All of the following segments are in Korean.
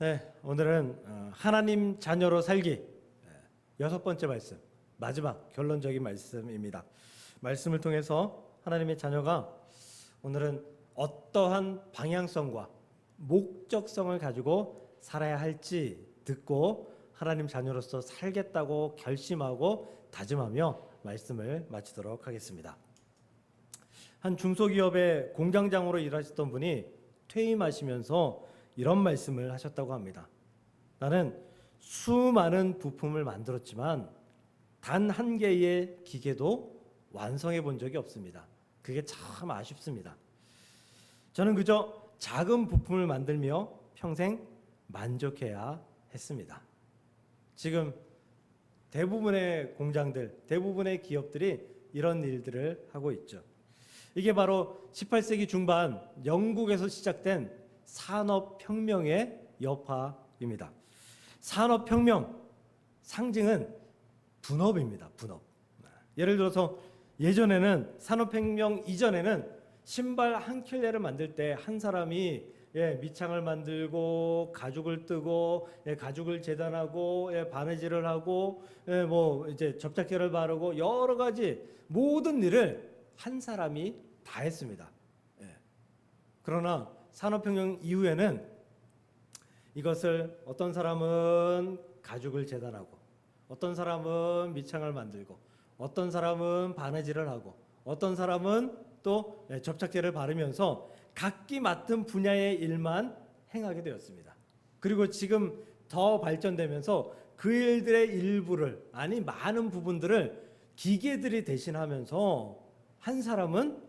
네, 오늘은 어, 하나님 자녀로 살기 네, 여섯 번째 말씀, 마지막 결론적인 말씀입니다. 말씀을 통해서 하나님의 자녀가 오늘은 어떠한 방향성과 목적성을 가지고 살아야 할지 듣고 하나님 자녀로서 살겠다고 결심하고 다짐하며 말씀을 마치도록 하겠습니다. 한 중소기업의 공장장으로 일하셨던 분이 퇴임하시면서 이런 말씀을 하셨다고 합니다. 나는 수많은 부품을 만들었지만 단 한 개의 기계도 완성해 본 적이 없습니다. 그게 참 아쉽습니다. 저는 그저 작은 부품을 만들며 평생 만족해야 했습니다. 지금 대부분의 공장들, 대부분의 기업들이 이런 일들을 하고 있죠. 이게 바로 18세기 중반 영국에서 시작된 산업혁명의 여파입니다. 산업혁명 상징은 분업입니다. 분업. 예를 들어서 예전에는 산업혁명 이전에는 신발 한 켤레를 만들 때 한 사람이 예, 밑창을 만들고 가죽을 뜨고 예, 가죽을 재단하고 예, 바느질을 하고 예, 뭐 이제 접착제를 바르고 여러 가지 모든 일을 한 사람이 다 했습니다. 예. 그러나 산업혁명 이후에는 이것을 어떤 사람은 가죽을 재단하고 어떤 사람은 밑창을 만들고 어떤 사람은 바느질을 하고 어떤 사람은 또 예, 접착제를 바르면서 각기 맡은 분야의 일만 행하게 되었습니다. 그리고 지금 더 발전되면서 그 일들의 일부를 아니 많은 부분들을 기계들이 대신하면서 한 사람은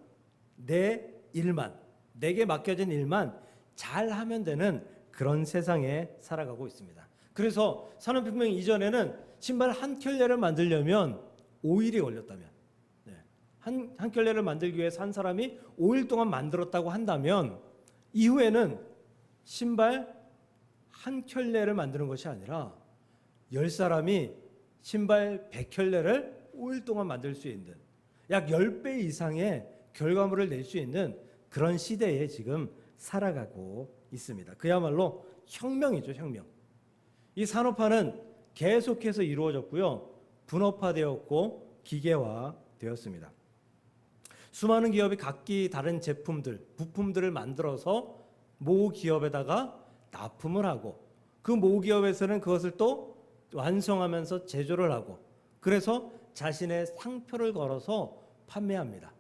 내 일만 내게 맡겨진 일만 잘 하면 되는 그런 세상에 살아가고 있습니다. 그래서 산업혁명 이전에는 신발 한 켤레를 만들려면 5일이 걸렸다면 네. 한, 한 켤레를 만들기 위해서 한 사람이 5일 동안 만들었다고 한다면 이후에는 신발 한 켤레를 만드는 것이 아니라 열 사람이 신발 100켤레를 5일 동안 만들 수 있는 약 10배 이상의 결과물을 낼 수 있는 그런 시대에 지금 살아가고 있습니다. 그야말로 혁명이죠, 혁명. 이 산업화는 계속해서 이루어졌고요. 분업화되었고 기계화되었습니다. 수많은 기업이 각기 다른 제품들, 부품들을 만들어서 모 기업에다가 납품을 하고 그 모 기업에서는 그것을 또 완성하면서 제조를 하고 그래서 자신의 상표를 걸어서 판매합니다.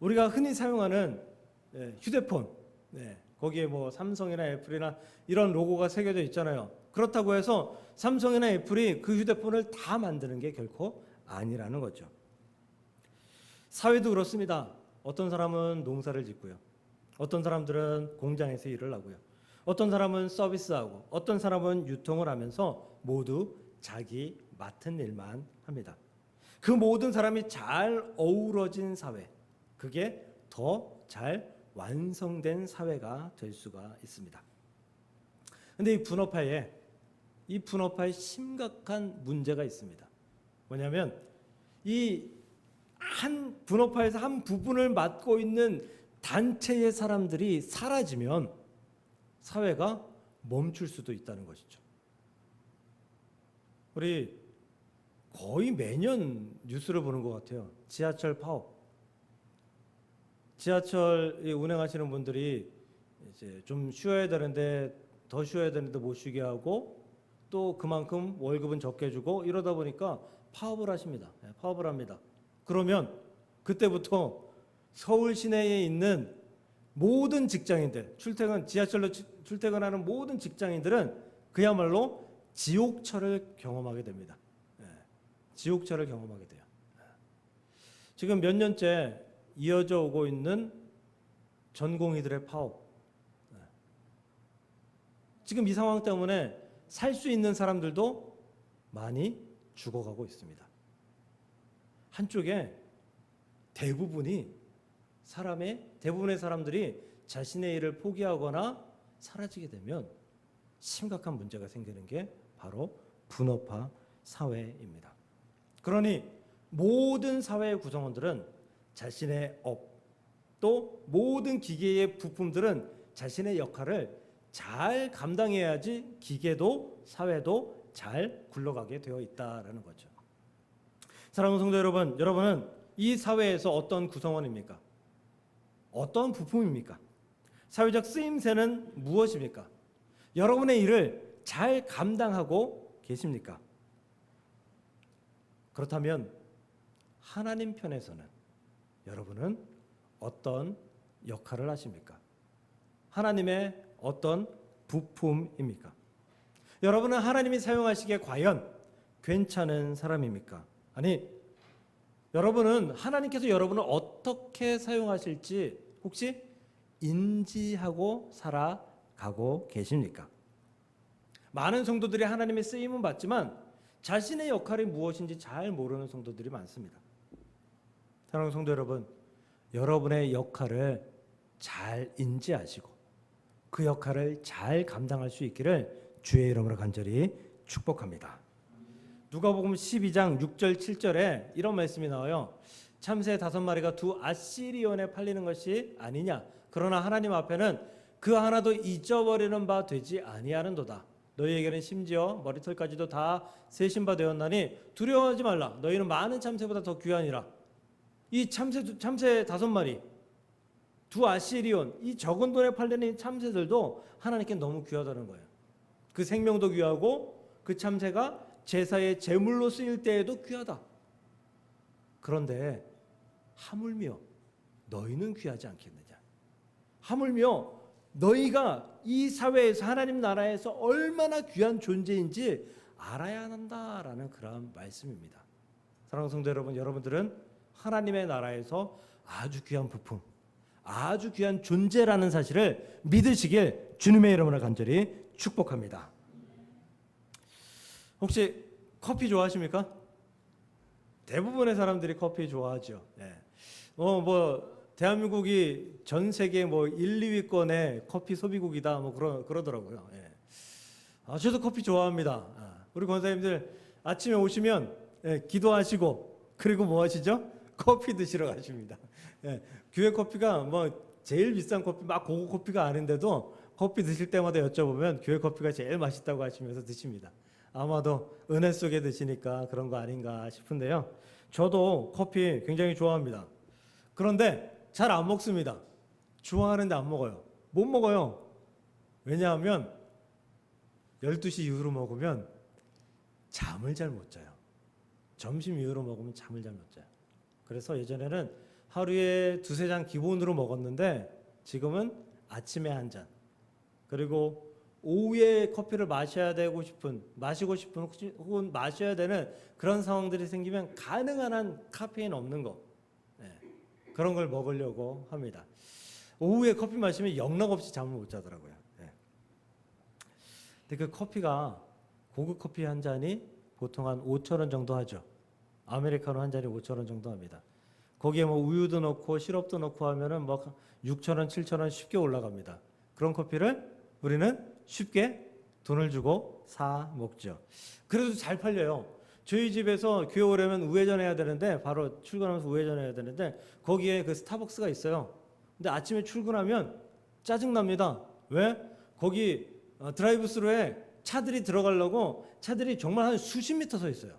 우리가 흔히 사용하는 예, 휴대폰, 네, 거기에 뭐 삼성이나 애플이나 이런 로고가 새겨져 있잖아요. 그렇다고 해서 삼성이나 애플이 그 휴대폰을 다 만드는 게 결코 아니라는 거죠. 사회도 그렇습니다. 어떤 사람은 농사를 짓고요. 어떤 사람들은 공장에서 일을 하고요. 어떤 사람은 서비스하고 어떤 사람은 유통을 하면서 모두 자기 맡은 일만 합니다. 그 모든 사람이 잘 어우러진 사회, 그게 더잘 완성된 사회가 될 수가 있습니다. 근데 이 분업화에 이 분업화에 심각한 문제가 있습니다. 뭐냐면 이 한 분업화에서 한 부분을 맡고 있는 단체의 사람들이 사라지면 사회가 멈출 수도 있다는 것이죠. 우리 거의 매년 뉴스를 보는 것 같아요. 지하철 파업. 지하철 운행하시는 분들이 이제 좀 쉬어야 되는데 더 쉬어야 되는데 못 쉬게 하고 또 그만큼 월급은 적게 주고 이러다 보니까 파업을 하십니다. 네, 파업을 합니다. 그러면 그때부터 서울 시내에 있는 모든 직장인들 출퇴근 지하철로 출- 출퇴근하는 모든 직장인들은 그야말로 지옥철을 경험하게 됩니다. 예, 지옥철을 경험하게 돼요. 예. 지금 몇 년째 이어져 오고 있는 전공의들의 파업. 예. 지금 이 상황 때문에 살 수 있는 사람들도 많이 죽어가고 있습니다. 한쪽에 대부분이 사람의 대부분의 사람들이 자신의 일을 포기하거나 사라지게 되면 심각한 문제가 생기는 게 바로 분업화 사회입니다. 그러니 모든 사회의 구성원들은 자신의 업, 또 모든 기계의 부품들은 자신의 역할을 잘 감당해야지 기계도 사회도 잘 굴러가게 되어 있다라는 거죠. 사랑하는 성도 여러분, 여러분은 이 사회에서 어떤 구성원입니까? 어떤 부품입니까? 사회적 쓰임새는 무엇입니까? 여러분의 일을 잘 감당하고 계십니까? 그렇다면 하나님 편에서는 여러분은 어떤 역할을 하십니까? 하나님의 어떤 부품입니까? 여러분은 하나님이 사용하시기에 과연 괜찮은 사람입니까? 아니, 여러분은 하나님께서 여러분을 어떻게 사용하실지 혹시 인지하고 살아가고 계십니까? 많은 성도들이 하나님의 쓰임은 받지만 자신의 역할이 무엇인지 잘 모르는 성도들이 많습니다. 사랑하는 성도 여러분, 여러분의 역할을 잘 인지하시고 그 역할을 잘 감당할 수 있기를 주의 이름으로 간절히 축복합니다. 누가복음 12장 6절 7절에 이런 말씀이 나와요. 참새 다섯 마리가 두 아시리온에 팔리는 것이 아니냐. 그러나 하나님 앞에는 그 하나도 잊어버리는 바 되지 아니하는도다. 너희에게는 심지어 머리털까지도 다 세신 바 되었나니 두려워하지 말라. 너희는 많은 참새보다 더 귀하니라. 이 참새 두- 참새 다섯 마리 두 아시리온 이 적은 돈에 팔리는 이 참새들도 하나님께 너무 귀하다는 거예요. 그 생명도 귀하고 그 참새가 제사의 제물로 쓰일 때에도 귀하다. 그런데 하물며 너희는 귀하지 않겠느냐? 하물며 너희가 이 사회에서 하나님 나라에서 얼마나 귀한 존재인지 알아야 한다라는 그런 말씀입니다. 사랑하는 성도 여러분, 여러분들은 하나님의 나라에서 아주 귀한 부품, 아주 귀한 존재라는 사실을 믿으시길 주님의 이름으로 간절히 축복합니다. 혹시 커피 좋아하십니까? 대부분의 사람들이 커피 좋아하죠. 네. 어, 뭐 대한민국이 전 세계 뭐 1, 2위권의 커피 소비국이다 뭐 그러 그러더라고요. 예. 아, 저도 커피 좋아합니다. 아, 우리 권사님들 아침에 오시면 예, 기도하시고 그리고 뭐 하시죠? 커피 드시러 가십니다. 예, 교회 커피가 뭐 제일 비싼 커피 막 고급 커피가 아닌데도 커피 드실 때마다 여쭤보면 교회 커피가 제일 맛있다고 하시면서 드십니다. 아마도 은혜 속에 드시니까 그런 거 아닌가 싶은데요. 저도 커피 굉장히 좋아합니다. 그런데 잘 안 먹습니다. 좋아하는데 안 먹어요. 못 먹어요. 왜냐하면 12시 이후로 먹으면 잠을 잘 못 자요. 점심 이후로 먹으면 잠을 잘 못 자요. 그래서 예전에는 하루에 두세 잔 기본으로 먹었는데 지금은 아침에 한 잔. 그리고 오후에 커피를 마셔야 되고 싶은 마시고 싶은 혹은 마셔야 되는 그런 상황들이 생기면 가능한 한 카페인 없는 거 네, 그런 걸 먹으려고 합니다. 오후에 커피 마시면 영락 없이 잠을 못 자더라고요. 네. 근데 그 커피가 고급 커피 한 잔이 보통 한 5천 원 정도 하죠. 아메리카노 한 잔이 5천 원 정도 합니다. 거기에 뭐 우유도 넣고 시럽도 넣고 하면은 뭐 6천 원, 7천 원 쉽게 올라갑니다. 그런 커피를 우리는 쉽게 돈을 주고 사 먹죠. 그래도 잘 팔려요. 저희 집에서 교회 오려면 우회전 해야 되는데 바로 출근하면서 우회전 해야 되는데 거기에 그 스타벅스가 있어요. 근데 아침에 출근하면 짜증 납니다. 왜? 거기 어, 드라이브스루에 차들이 들어가려고 차들이 정말 한 수십 미터 서 있어요.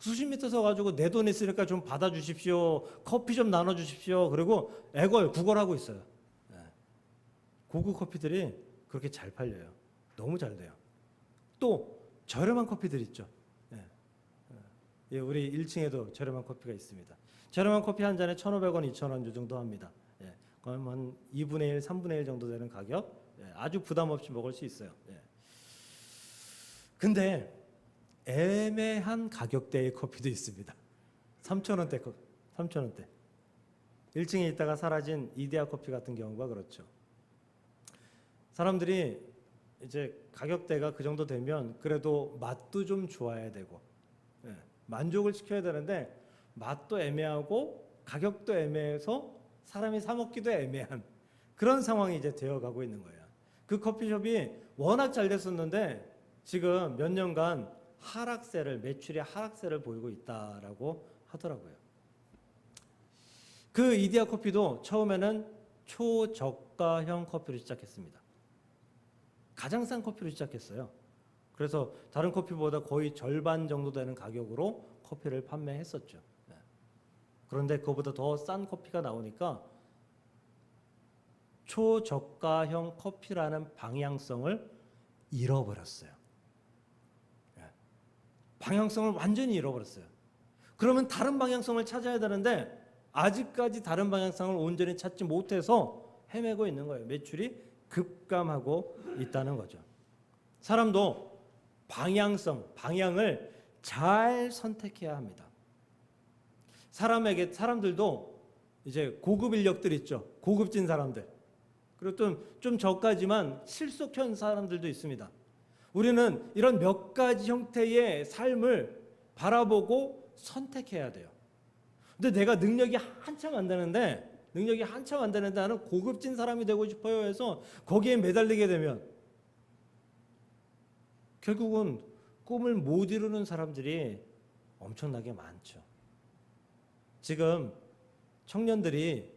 네. 수십 미터 서 가지고 내 돈 있으니까 좀 받아 주십시오. 커피 좀 나눠 주십시오. 그리고 애걸 구걸하고 있어요. 네. 고급 커피들이 그렇게 잘 팔려요. 너무 잘 돼요. 또 저렴한 커피들 있죠. 예. 예, 우리 1층에도 저렴한 커피가 있습니다. 저렴한 커피 한 잔에 1,500원, 2,000원 요 정도 합니다. 예. 그럼 한 2분의 1, 3분의 1 정도 되는 가격. 예, 아주 부담 없이 먹을 수 있어요. 예. 근데 애매한 가격대의 커피도 있습니다. 3,000원대 커피, 3,000원대. 1층에 있다가 사라진 이데아 커피 같은 경우가 그렇죠. 사람들이 이제 가격대가 그 정도 되면 그래도 맛도 좀 좋아야 되고 예, 만족을 시켜야 되는데 맛도 애매하고 가격도 애매해서 사람이 사 먹기도 애매한 그런 상황이 이제 되어가고 있는 거예요. 그 커피숍이 워낙 잘 됐었는데 지금 몇 년간 하락세를 매출의 하락세를 보이고 있다라고 하더라고요. 그 이디야 커피도 처음에는 초저가형 커피를 시작했습니다. 가장 싼 커피를 시작했어요. 그래서 다른 커피보다 거의 절반 정도 되는 가격으로 커피를 판매했었죠. 네. 그런데 그거보다 더 싼 커피가 나오니까 초저가형 커피라는 방향성을 잃어버렸어요. 예. 방향성을 완전히 잃어버렸어요. 그러면 다른 방향성을 찾아야 되는데 아직까지 다른 방향성을 온전히 찾지 못해서 헤매고 있는 거예요. 매출이 급감하고 있다는 거죠. 사람도 방향성, 방향을 잘 선택해야 합니다. 사람에게 사람들도 이제 고급 인력들 있죠. 고급진 사람들. 그리고 좀, 좀 저까지만 실속현 사람들도 있습니다. 우리는 이런 몇 가지 형태의 삶을 바라보고 선택해야 돼요. 근데 내가 능력이 한참 안 되는데 능력이 한참 안 되는데 나는 고급진 사람이 되고 싶어요 해서 거기에 매달리게 되면 결국은 꿈을 못 이루는 사람들이 엄청나게 많죠. 지금 청년들이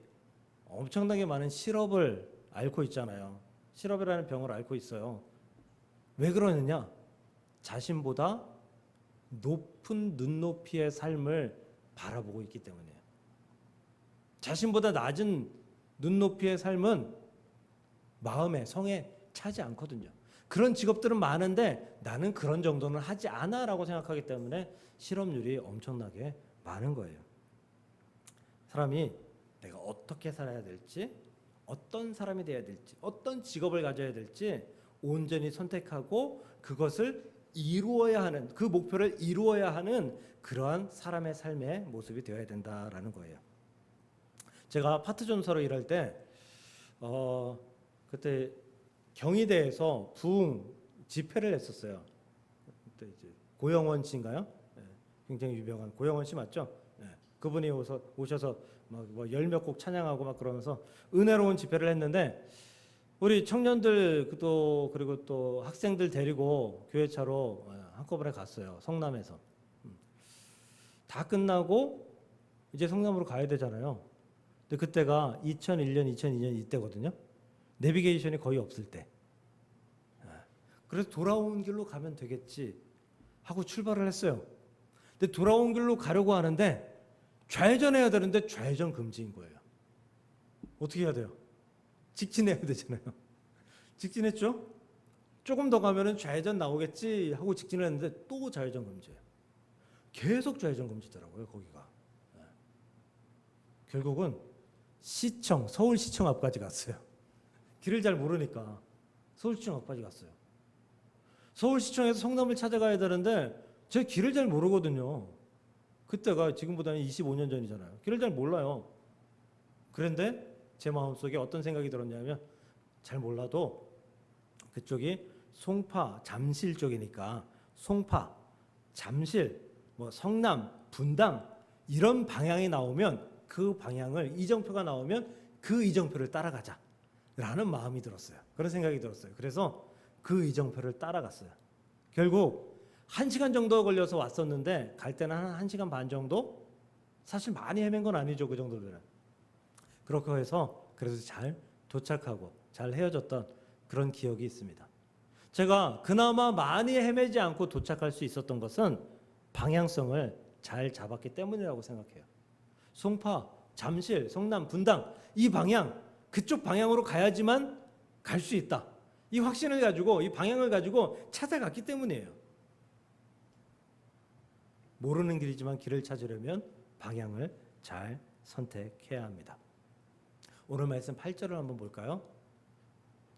엄청나게 많은 실업을 앓고 있잖아요. 실업이라는 병을 앓고 있어요. 왜 그러느냐? 자신보다 높은 눈높이의 삶을 바라보고 있기 때문이에요. 자신보다 낮은 눈높이의 삶은 마음에 성에 차지 않거든요. 그런 직업들은 많은데 나는 그런 정도는 하지 않아 라고 생각하기 때문에 실업률이 엄청나게 많은 거예요. 사람이 내가 어떻게 살아야 될지, 어떤 사람이 돼야 될지, 어떤 직업을 가져야 될지 온전히 선택하고 그것을 이루어야 하는 그 목표를 이루어야 하는 그러한 사람의 삶의 모습이 되어야 된다라는 거예요. 제가 파트존서로 일할 때 어, 그때 경희대에서 부흥 집회를 했었어요. 그때 이제 고영원 씨인가요? 네, 굉장히 유명한 고영원 씨 맞죠? 네, 그분이 오서, 오셔서 막열몇 곡 찬양하고 막 그러면서 은혜로운 집회를 했는데 우리 청년들 또 그리고 또 학생들 데리고 교회차로 어, 한꺼번에 갔어요. 성남에서. 음. 다 끝나고 이제 성남으로 가야 되잖아요. 근데 그때가 2001년, 2002년 이때거든요. 내비게이션이 거의 없을 때. 아, 그래서 돌아온 길로 가면 되겠지 하고 출발을 했어요. 근데 돌아온 길로 가려고 하는데 좌회전해야 되는데 좌회전 금지인 거예요. 어떻게 해야 돼요? 직진해야 되잖아요. 직진했죠? 조금 더 가면은 좌회전 나오겠지 하고 직진을 했는데 또 좌회전 금지예요. 계속 좌회전 금지더라고요, 거기가. 네. 결국은 시청, 서울시청 앞까지 갔어요. 길을 잘 모르니까 서울시청 앞까지 갔어요. 서울시청에서 성남을 찾아가야 되는데 제 길을 잘 모르거든요. 그때가 지금보다는 25년 전이잖아요. 길을 잘 몰라요. 그런데 제 마음속에 어떤 생각이 들었냐면 잘 몰라도 그쪽이 송파, 잠실 쪽이니까 송파, 잠실, 뭐 성남, 분당 이런 방향이 나오면 그 방향을 이정표가 나오면 그 이정표를 따라가자 라는 마음이 들었어요. 그런 생각이 들었어요. 그래서 그 이정표를 따라갔어요. 결국 한 시간 정도 걸려서 왔었는데 갈 때는 한 1시간 반 정도? 사실 많이 헤맨 건 아니죠. 그 정도면. 그렇게 해서 그래서 잘 도착하고 잘 헤어졌던 그런 기억이 있습니다. 제가 그나마 많이 헤매지 않고 도착할 수 있었던 것은 방향성을 잘 잡았기 때문이라고 생각해요. 송파, 잠실, 성남, 분당 이 방향 그쪽 방향으로 가야지만 갈 수 있다. 이 확신을 가지고 이 방향을 가지고 찾아갔기 때문이에요. 모르는 길이지만 길을 찾으려면 방향을 잘 선택해야 합니다. 오늘 말씀 8절을 한번 볼까요?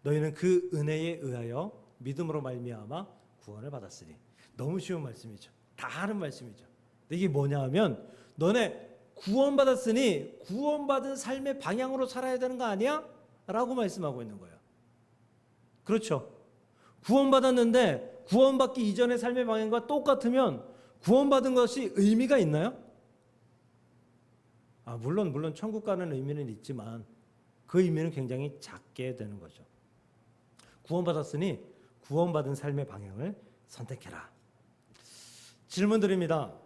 너희는 그 은혜에 의하여 믿음으로 말미암아 구원을 받았으니 너무 쉬운 말씀이죠. 다 하는 말씀이죠. 이게 뭐냐 하면 너네 구원받았으니 구원받은 삶의 방향으로 살아야 되는 거 아니야? 라고 말씀하고 있는 거예요. 그렇죠. 구원받았는데 구원받기 이전의 삶의 방향과 똑같으면 구원받은 것이 의미가 있나요? 아, 물론 물론 천국 가는 의미는 있지만 그 의미는 굉장히 작게 되는 거죠. 구원받았으니 구원받은 삶의 방향을 선택해라. 질문 드립니다.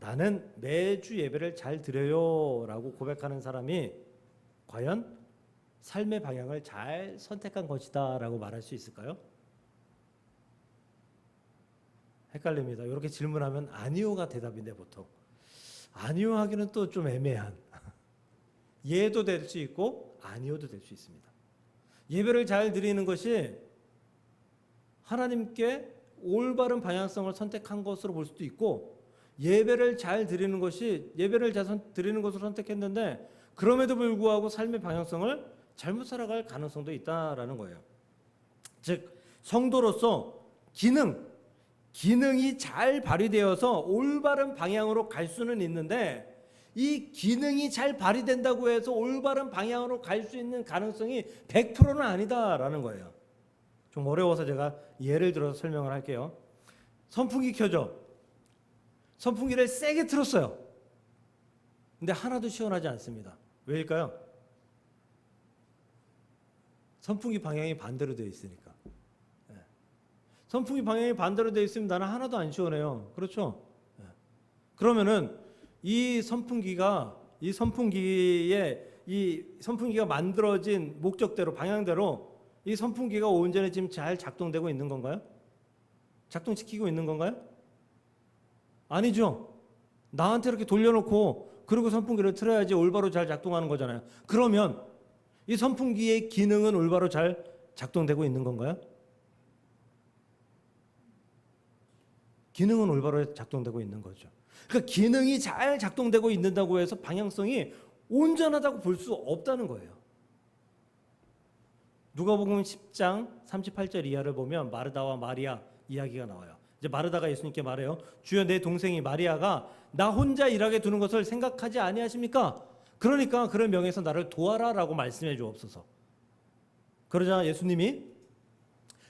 나는 매주 예배를 잘 드려요 라고 고백하는 사람이 과연 삶의 방향을 잘 선택한 것이다 라고 말할 수 있을까요? 헷갈립니다. 이렇게 질문하면 아니요가 대답인데 보통 아니요 하기는 또 좀 애매한 예도 될 수 있고 아니요도 될 수 있습니다. 예배를 잘 드리는 것이 하나님께 올바른 방향성을 선택한 것으로 볼 수도 있고 예배를 잘 드리는 것이 예배를 잘 선- 드리는 것으로 선택했는데 그럼에도 불구하고 삶의 방향성을 잘못 살아갈 가능성도 있다라는 거예요. 즉 성도로서 기능 기능이 잘 발휘되어서 올바른 방향으로 갈 수는 있는데 이 기능이 잘 발휘된다고 해서 올바른 방향으로 갈 수 있는 가능성이 100%는 아니다라는 거예요. 좀 어려워서 제가 예를 들어서 설명을 할게요. 선풍기 켜져. 선풍기를 세게 틀었어요. 근데 하나도 시원하지 않습니다. 왜일까요? 선풍기 방향이 반대로 되어 있으니까. 예. 선풍기 방향이 반대로 되어 있으면 나는 하나도 안 시원해요. 그렇죠? 예. 그러면은 이 선풍기가 이 선풍기에 이 선풍기가 만들어진 목적대로 방향대로 이 선풍기가 온전히 지금 잘 작동되고 있는 건가요? 작동시키고 있는 건가요? 아니죠. 나한테 이렇게 돌려놓고 그리고 선풍기를 틀어야지 올바로 잘 작동하는 거잖아요. 그러면 이 선풍기의 기능은 올바로 잘 작동되고 있는 건가요? 기능은 올바로 작동되고 있는 거죠. 그러니까 기능이 잘 작동되고 있는다고 해서 방향성이 온전하다고 볼 수 없다는 거예요. 누가복음 10장 38절 이하를 보면 마르다와 마리아 이야기가 나와요. 이제 마르다가 예수님께 말해요. 주여 내 동생이 마리아가 나 혼자 일하게 두는 것을 생각하지 아니하십니까? 그러니까 그런 명에서 나를 도와라라고 말씀해 주옵소서. 그러자 예수님이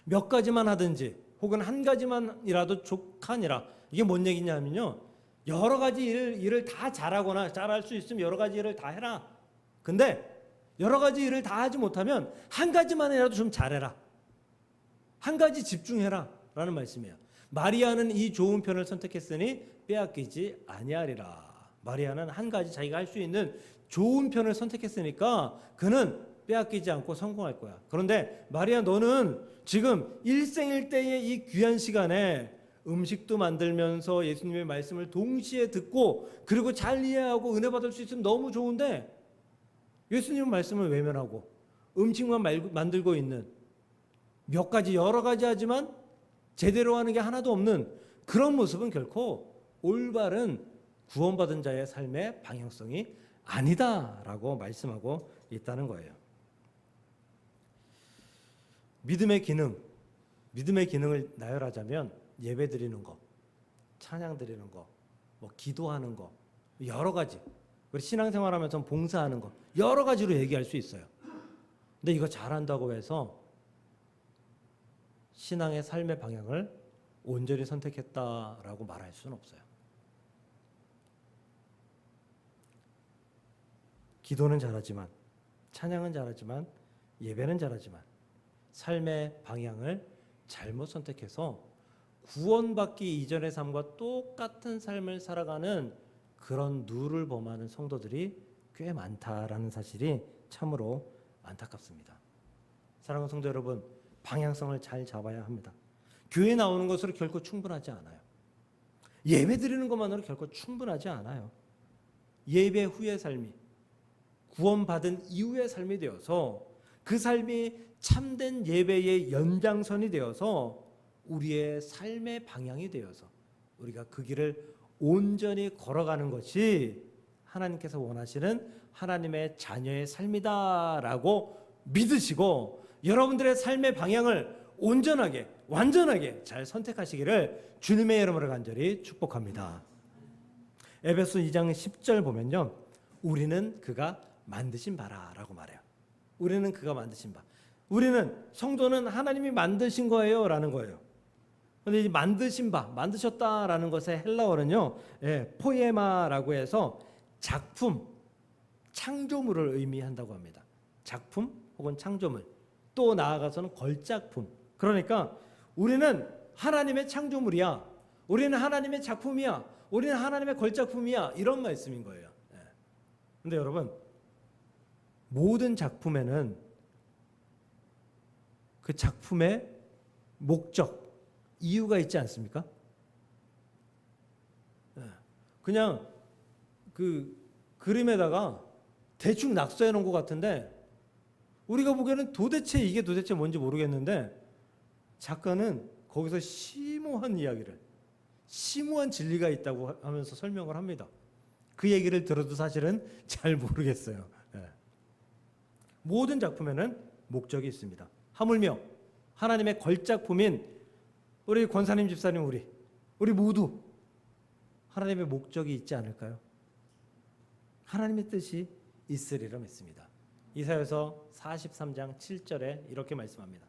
몇 가지만 하든지 혹은 한 가지만이라도 족하니라. 이게 뭔 얘기냐면요. 여러 가지 일을, 일을 다 잘하거나 잘할 수 있으면 여러 가지 일을 다 해라. 근데 여러 가지 일을 다 하지 못하면 한 가지만이라도 좀 잘해라. 한 가지 집중해라. 라는 말씀이에요. 마리아는 이 좋은 편을 선택했으니 빼앗기지 아니하리라. 마리아는 한 가지 자기가 할 수 있는 좋은 편을 선택했으니까 그는 빼앗기지 않고 성공할 거야. 그런데 마리아 너는 지금 일생일대의 이 귀한 시간에 음식도 만들면서 예수님의 말씀을 동시에 듣고 그리고 잘 이해하고 은혜 받을 수 있으면 너무 좋은데 예수님 말씀을 외면하고 음식만 말- 만들고 있는 몇 가지 여러 가지 하지만 제대로 하는 게 하나도 없는 그런 모습은 결코 올바른 구원받은 자의 삶의 방향성이 아니다라고 말씀하고 있다는 거예요. 믿음의 기능, 믿음의 기능을 나열하자면 예배 드리는 거, 찬양 드리는 거, 뭐 기도하는 거, 여러 가지. 우리 신앙생활 하면서 봉사하는 거, 여러 가지로 얘기할 수 있어요. 근데 이거 잘한다고 해서 신앙의 삶의 방향을 온전히 선택했다라고 말할 수는 없어요. 기도는 잘하지만 찬양은 잘하지만 예배는 잘하지만 삶의 방향을 잘못 선택해서 구원받기 이전의 삶과 똑같은 삶을 살아가는 그런 누를 범하는 성도들이 꽤 많다라는 사실이 참으로 안타깝습니다. 사랑하는 성도 여러분, 방향성을 잘 잡아야 합니다. 교회 나오는 것으로 결코 충분하지 않아요. 예배 드리는 것만으로 결코 충분하지 않아요. 예배 후의 삶이 구원받은 이후의 삶이 되어서 그 삶이 참된 예배의 연장선이 되어서 우리의 삶의 방향이 되어서 우리가 그 길을 온전히 걸어가는 것이 하나님께서 원하시는 하나님의 자녀의 삶이다라고 믿으시고 여러분들의 삶의 방향을 온전하게 완전하게 잘 선택하시기를 주님의 이름으로 간절히 축복합니다. 에베소 2장 10절 보면요. 우리는 그가 만드신 바라라고 말해요. 우리는 그가 만드신 바. 우리는 성도는 하나님이 만드신 거예요라는 거예요. 근데 이 만드신 바, 만드셨다라는 것의 헬라어는요, 예, 포에마라고 해서 작품, 창조물을 의미한다고 합니다. 작품 혹은 창조물. 또 나아가서는 걸작품. 그러니까 우리는 하나님의 창조물이야. 우리는 하나님의 작품이야. 우리는 하나님의 걸작품이야. 이런 말씀인 거예요. 예. 근데 여러분, 모든 작품에는 그 작품의 목적, 이유가 있지 않습니까? 예. 그냥 그 그림에다가 대충 낙서해 놓은 것 같은데 우리가 보기에는 도대체 이게 도대체 뭔지 모르겠는데 작가는 거기서 심오한 이야기를 심오한 진리가 있다고 하면서 설명을 합니다. 그 얘기를 들어도 사실은 잘 모르겠어요. 예. 모든 작품에는 목적이 있습니다. 하물며 하나님의 걸작품인 우리 권사님 집사님 우리 우리 모두 하나님의 목적이 있지 않을까요? 하나님의 뜻이 있으리라 믿습니다. 이사여서 43장 7절에 이렇게 말씀합니다.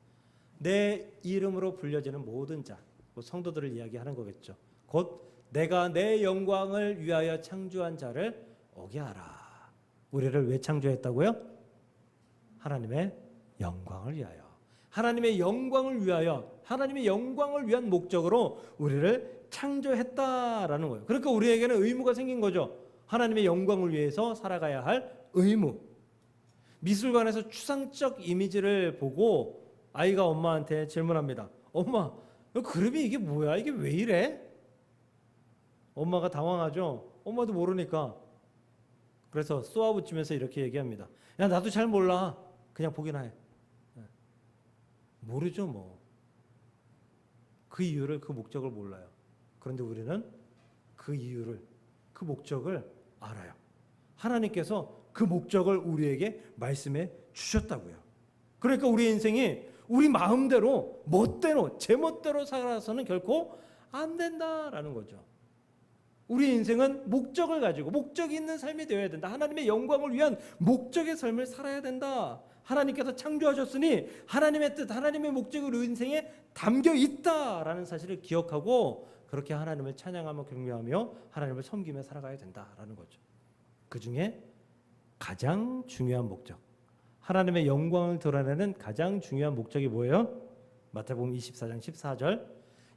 내 이름으로 불려지는 모든 자, 뭐 성도들을 이야기하는 거겠죠. 곧 내가 내 영광을 위하여 창조한 자를 어기하라. 우리를 왜 창조했다고요? 하나님의 영광을 위하여. 하나님의 영광을 위하여 하나님의 영광을 위한 목적으로 우리를 창조했다라는 거예요. 그러니까 우리에게는 의무가 생긴 거죠. 하나님의 영광을 위해서 살아가야 할 의무. 미술관에서 추상적 이미지를 보고 아이가 엄마한테 질문합니다. 엄마, 너 그림이 이게 뭐야? 이게 왜 이래? 엄마가 당황하죠. 엄마도 모르니까. 그래서 쏘아붙이면서 이렇게 얘기합니다. 야, 나도 잘 몰라. 그냥 보기나 해. 예. 모르죠, 뭐. 그 이유를, 그 목적을 몰라요. 그런데 우리는 그 이유를, 그 목적을 알아요. 하나님께서 그 목적을 우리에게 말씀해 주셨다고요. 그러니까 우리 인생이 우리 마음대로, 멋대로, 제멋대로 살아서는 결코 안 된다라는 거죠. 우리 인생은 목적을 가지고 목적이 있는 삶이 되어야 된다. 하나님의 영광을 위한 목적의 삶을 살아야 된다. 하나님께서 창조하셨으니 하나님의 뜻, 하나님의 목적이 우리 인생에 담겨 있다라는 사실을 기억하고 그렇게 하나님을 찬양하며 경배하며 하나님을 섬기며 살아가야 된다라는 거죠. 그 중에 가장 중요한 목적, 하나님의 영광을 드러내는 가장 중요한 목적이 뭐예요? 마태복음 24장 14절.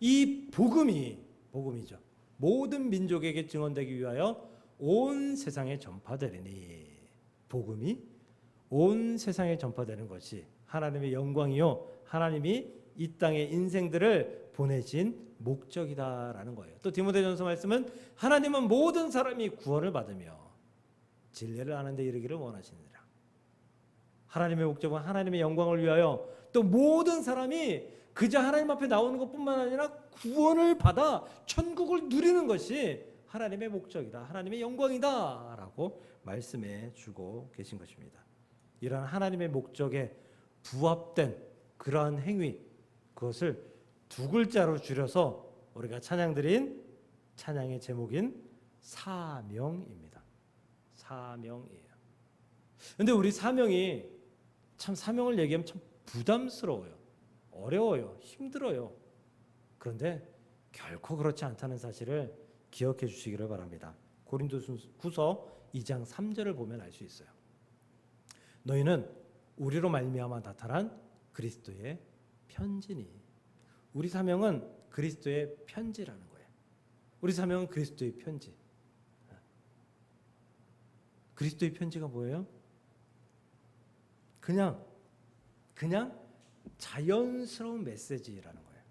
이 복음이 복음이죠. 모든 민족에게 증언되기 위하여 온 세상에 전파되리니 복음이 온 세상에 전파되는 것이 하나님의 영광이요 하나님이 이 땅의 인생들을 보내신 목적이다라는 거예요. 또 디모데전서 말씀은 하나님은 모든 사람이 구원을 받으며 진리를 아는 데 이르기를 원하시니라. 하나님의 목적은 하나님의 영광을 위하여 또 모든 사람이 그저 하나님 앞에 나오는 것뿐만 아니라 구원을 받아 천국을 누리는 것이 하나님의 목적이다. 하나님의 영광이다라고 말씀해 주고 계신 것입니다. 이러한 하나님의 목적에 부합된 그러한 행위 그것을 두 글자로 줄여서 우리가 찬양드린 찬양의 제목인 사명입니다. 사명이에요. 근데 우리 사명이 참 사명을 얘기하면 참 부담스러워요. 어려워요. 힘들어요. 그런데 결코 그렇지 않다는 사실을 기억해 주시기를 바랍니다. 고린도후서 2장 3절을 보면 알 수 있어요. 너희는 우리로 말미암아 나타난 그리스도의 편지니 우리 사명은 그리스도의 편지라는 거예요. 우리 사명은 그리스도의 편지. 그리스도의 편지가 뭐예요? 그냥 그냥 자연스러운 메시지라는 거예요.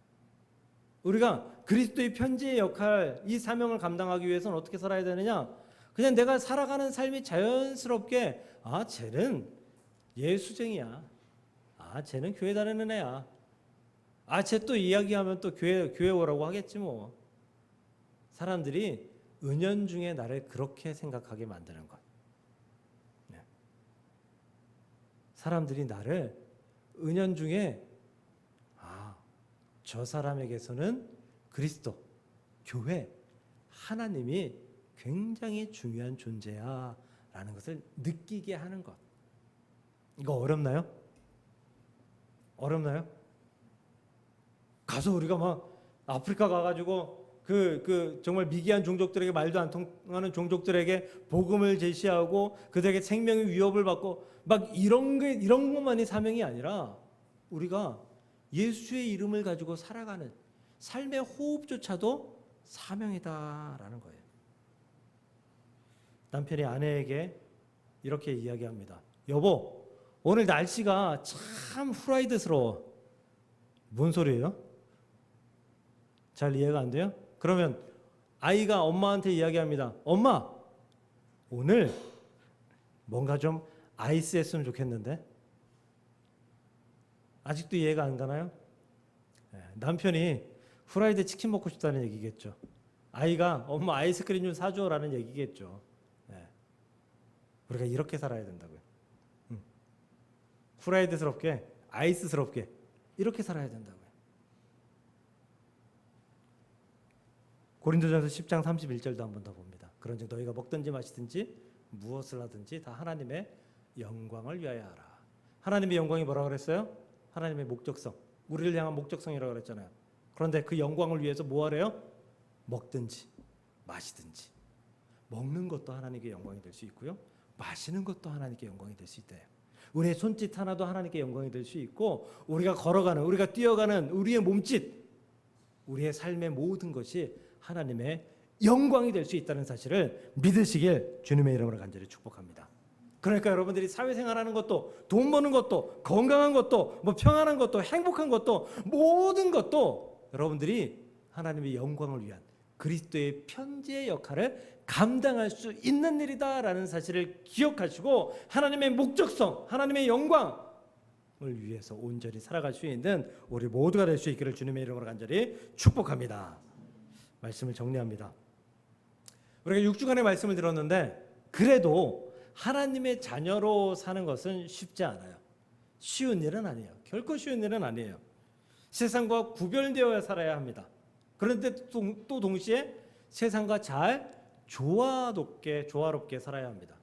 우리가 그리스도의 편지의 역할, 이 사명을 감당하기 위해서는 어떻게 살아야 되느냐? 그냥 내가 살아가는 삶이 자연스럽게 아, 쟤는 예수쟁이야. 아, 쟤는 교회 다니는 애야. 아, 쟤 또 이야기하면 또 교회 교회 오라고 하겠지 뭐. 사람들이 은연중에 나를 그렇게 생각하게 만드는 것. 네. 사람들이 나를 은연중에 아, 저 사람에게서는 그리스도, 교회, 하나님이 굉장히 중요한 존재야 라는 것을 느끼게 하는 것. 이거 어렵나요? 어렵나요? 가서 우리가 막 아프리카 가가지고 그, 그 정말 미개한 종족들에게 말도 안 통하는 종족들에게 복음을 제시하고 그들에게 생명의 위협을 받고 막 이런 게 이런 것만이 사명이 아니라 우리가 예수의 이름을 가지고 살아가는 삶의 호흡조차도 사명이다라는 거예요. 남편이 아내에게 이렇게 이야기합니다. 여보, 오늘 날씨가 참 후라이드스러워. 뭔 소리예요? 잘 이해가 안 돼요? 그러면 아이가 엄마한테 이야기합니다. 엄마, 오늘 뭔가 좀 아이스 했으면 좋겠는데. 아직도 이해가 안 가나요? 예, 남편이 후라이드 치킨 먹고 싶다는 얘기겠죠. 아이가 엄마 아이스크림 좀 사줘라는 얘기겠죠. 예. 우리가 이렇게 살아야 된다고요. 음. 후라이드스럽게, 아이스스럽게 이렇게 살아야 된다고요. 고린도전서 10장 31절도 한번 더 봅니다. 그런즉 너희가 먹든지 마시든지 무엇을 하든지 다 하나님의 영광을 위하여 하라. 하나님의 영광이 뭐라 그랬어요? 하나님의 목적성. 우리를 향한 목적성이라고 그랬잖아요. 그런데 그 영광을 위해서 뭐 하래요? 먹든지 마시든지. 먹는 것도 하나님께 영광이 될 수 있고요. 마시는 것도 하나님께 영광이 될 수 있대요. 우리의 손짓 하나도 하나님께 영광이 될 수 있고 우리가 걸어가는 우리가 뛰어가는 우리의 몸짓 우리의 삶의 모든 것이 하나님의 영광이 될 수 있다는 사실을 믿으시길 주님의 이름으로 간절히 축복합니다. 그러니까 여러분들이 사회생활하는 것도 돈 버는 것도 건강한 것도 뭐 평안한 것도 행복한 것도 모든 것도 여러분들이 하나님의 영광을 위한 그리스도의 편지의 역할을 감당할 수 있는 일이다라는 사실을 기억하시고 하나님의 목적성, 하나님의 영광 을 위해서 온전히 살아갈 수 있는 우리 모두가 될 수 있기를 주님의 이름으로 간절히 축복합니다. 말씀을 정리합니다. 우리가 6주간의 말씀을 들었는데 그래도 하나님의 자녀로 사는 것은 쉽지 않아요. 쉬운 일은 아니에요. 결코 쉬운 일은 아니에요. 세상과 구별되어야 살아야 합니다. 그런데 또, 또 동시에 세상과 잘 조화롭게 조화롭게 살아야 합니다.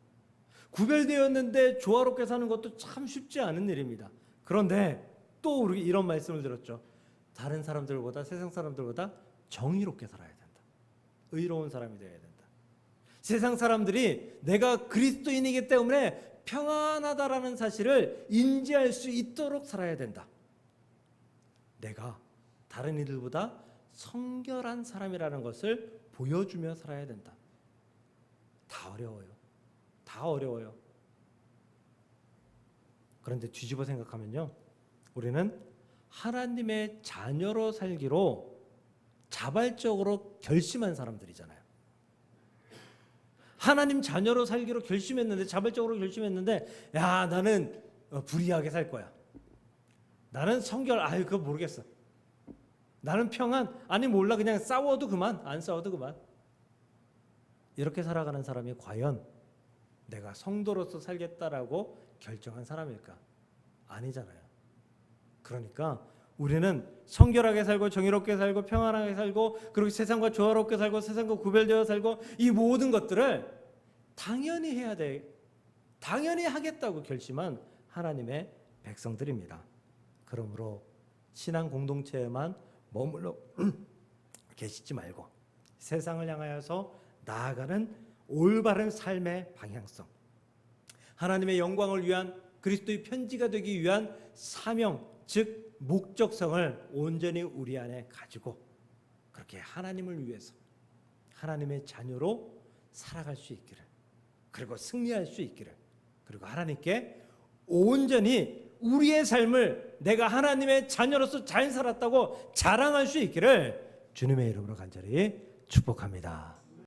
구별되었는데 조화롭게 사는 것도 참 쉽지 않은 일입니다. 그런데 또 우리 이런 말씀을 들었죠. 다른 사람들보다 세상 사람들보다 정의롭게 살아야 된다. 의로운 사람이 되어야 된다. 세상 사람들이 내가 그리스도인이기 때문에 평안하다라는 사실을 인지할 수 있도록 살아야 된다. 내가 다른 이들보다 성결한 사람이라는 것을 보여주며 살아야 된다. 다 어려워요. 다 어려워요. 그런데 뒤집어 생각하면요. 우리는 하나님의 자녀로 살기로 자발적으로 결심한 사람들이잖아요. 하나님 자녀로 살기로 결심했는데 자발적으로 결심했는데 야 나는 어, 불의하게 살 거야. 나는 성결 아유 그거 모르겠어. 나는 평안 아니 몰라 그냥 싸워도 그만 안 싸워도 그만. 이렇게 살아가는 사람이 과연 내가 성도로서 살겠다라고 결정한 사람일까? 아니잖아요. 그러니까 우리는 성결하게 살고 정의롭게 살고 평안하게 살고 그리고 세상과 조화롭게 살고 세상과 구별되어 살고 이 모든 것들을 당연히 해야 돼. 당연히 하겠다고 결심한 하나님의 백성들입니다. 그러므로 신앙 공동체에만 머물러 계시지 말고 세상을 향하여서 나아가는 올바른 삶의 방향성, 하나님의 영광을 위한 그리스도의 편지가 되기 위한 사명, 즉 목적성을 온전히 우리 안에 가지고 그렇게 하나님을 위해서 하나님의 자녀로 살아갈 수 있기를 그리고 승리할 수 있기를 그리고 하나님께 온전히 우리의 삶을 내가 하나님의 자녀로서 잘 살았다고 자랑할 수 있기를 주님의 이름으로 간절히 축복합니다.